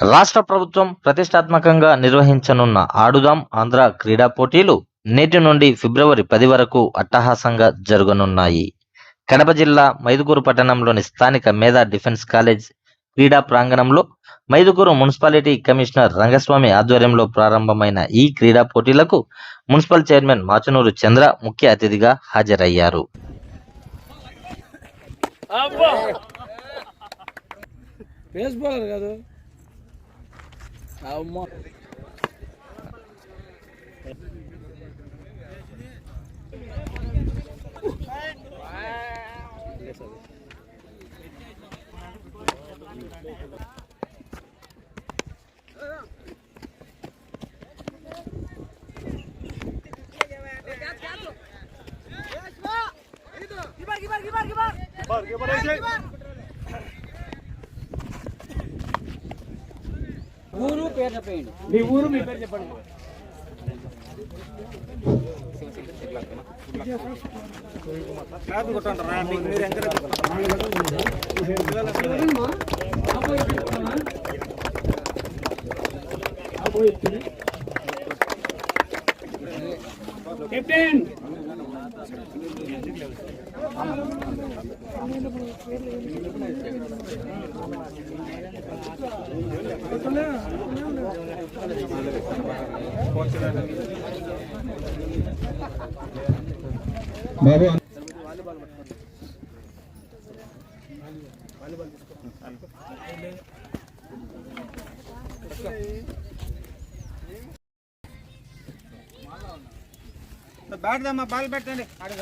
రాష్ట్ర ప్రభుత్వం ప్రతిష్టాత్మకంగా నిర్వహించనున్న ఆడుదాం ఆంధ్ర క్రీడా పోటీలు నేటి నుండి ఫిబ్రవరి పది వరకు అట్టహాసంగా జరగనున్నాయి. కడప జిల్లా మైదుకూరు పట్టణంలోని స్థానిక మేధా డిఫెన్స్ కాలేజ్ క్రీడా ప్రాంగణంలో మైదుకూరు మున్సిపాలిటీ కమిషనర్ రంగస్వామి ఆధ్వర్యంలో ప్రారంభమైన ఈ క్రీడా పోటీలకు మున్సిపల్ చైర్మన్ మాచనూరు చంద్ర ముఖ్య అతిథిగా హాజరయ్యారు. Vamos. Gibar, gibar, gibar, gibar. Gibar, gibar, gibar. ఊరు పేరు చెప్పండి మీ ఊరు మీ పేరు చెప్పండి. కెప్టెన్! बैठ बैठदम्मा बाल बैठे अड़क